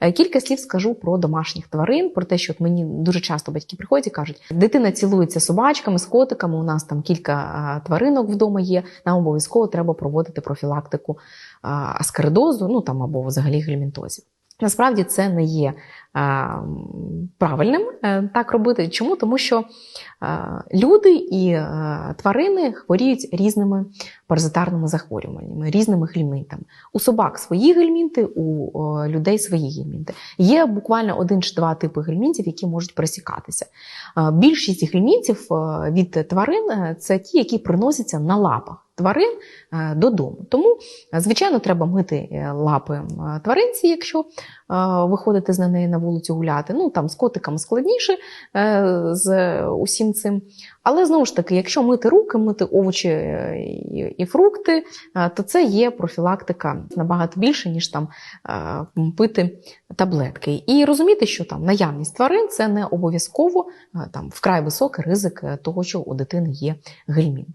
Е, Кілька слів скажу про домашніх тварин, про те, що от мені дуже часто батьки приходять і кажуть, дитина цілується собачками, з котиками. У нас там кілька тваринок вдома є. Нам обов'язково треба проводити профілактику а, аскаридозу, ну там або взагалі гельмінтозів. Насправді це не є правильним е, так робити. Чому? Тому що люди і тварини хворіють різними паразитарними захворюваннями, різними гельмінтами. У собак свої гельмінти, у людей свої гельмінти. Є буквально один чи два типи гельмінтів, які можуть пересікатися. Е, Більшість гельмінтів е, від тварин е, це ті, які приносяться на лапах тварин е, додому. Тому, е, звичайно, треба мити е, лапи тваринці, якщо виходити з неї на вулицю гуляти. Ну там з котиками складніше з усім цим. Але знову ж таки, якщо мити руки, мити овочі і, фрукти, то це є профілактика набагато більше, ніж там пити таблетки. І розуміти, що там наявність тварин це не обов'язково там вкрай високий ризик того, що у дитини є гельмінти.